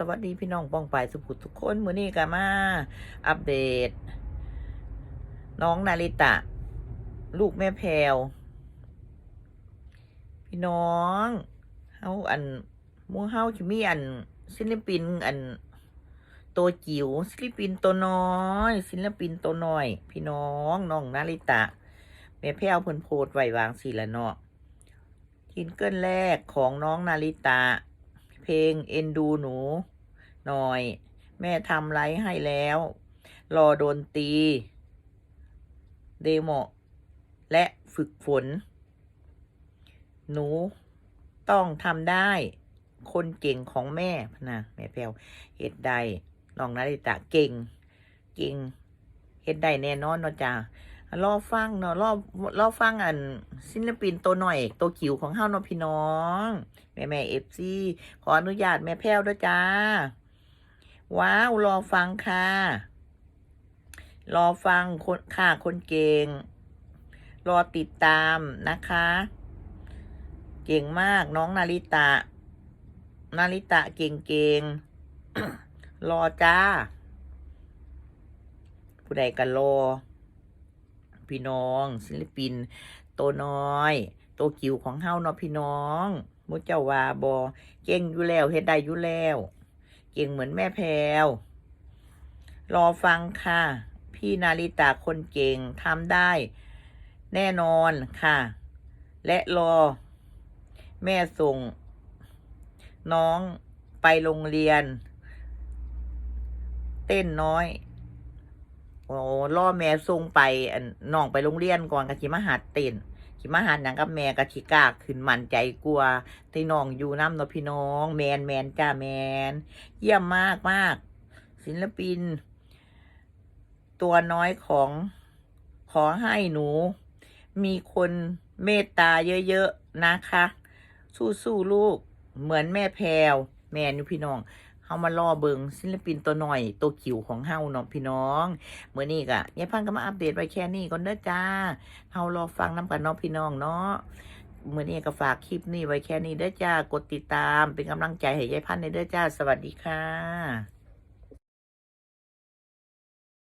สวัสดีพี่น้องป้องปายสุขุทุกคนมือนี้ก็มา อัปเดต น้องนาริตะ ลูกแม่แพวพี่น้องเฮาอันมูเฮาสิมีอันศิลปินอันตัวจิ๋วศิลปินตัวน้อยศิลปินตัวน้อย พี่น้องน้องนาริตะ แม่แพวเพิ่นโพสต์ไว้วางสิละเนาะทินเกิลแรกของน้องนาริตะ เพลง เอ็นดูหนู หน่อย แม่ทำไลฟ์ให้แล้ว รอโดนตี เดโมและฝึกฝน หนูต้องทำได้ คนเก่งของแม่นะแม่แพลวเฮ็ดได้น้องนาริตะเก่ง เก่งเฮ็ดได้แน่นอนเนาะจ้า รอฟังเนาะรอรอฟังอันศิลปินตัวหน่อยตัวจิ๋วของเฮาเนาะพี่น้อง แม่แม่เอฟซีขออนุญาตแม่แพ้วด้วยจ้า ว้าวรอฟังค่ะ รอฟังคนค่ะคนเก่ง รอติดตามนะคะ เก่งมากน้องนาริตะ นาริตะเก่งเก่งรอจ้า ผู้ใดกันรอ พี่น้อง ศิลปิน โตน้อย โตกิ๋วของเฮาเนาะพี่น้องมุเจ้าวาบอเก่งอยู่แล้วเฮ็ดได้อยู่แล้ว เก่งเหมือนแม่แพวรอฟังค่ะ พี่นาริตาคนเก่งทำได้ แน่นอนค่ะ และรอ แม่ส่ง น้องไปโรงเรียน เต้นน้อย โอ้ล่อแม่ส่งไปน้องไปโรงเรียนก่อนกะสิมาหัดเต้นสิมาหัดหยังกับแม่กะสิกาขึ้นมันใจกลัวที่น้องอยู่น้ำเนาะพี่น้อง แมนแมนจ้าแมน เยี่ยมมากมากศิลปิน ตัวน้อยของขอให้หนู มีคนเมตตาเยอะๆนะคะ สู้ๆลูกเหมือนแม่แพรวแมนอยู่พี่น้อง เฮามารอเบิงศิลปินตัวหน่อยตัวขิวของเฮาเนาะพี่น้องเมื่อนี้ก็ยายพันก็มาอัปเดตไว้แค่นี้ก่อนเด้อจ้าเฮารอฟังน้ำกันเนาะพี่น้องเนาะเมื่อนี้ก็ฝากคลิปนี้ไว้แค่นี้เด้อจ้ากดติดตามเป็นกำลังใจให้ยายพันในเด้อจ้า สวัสดีค่ะ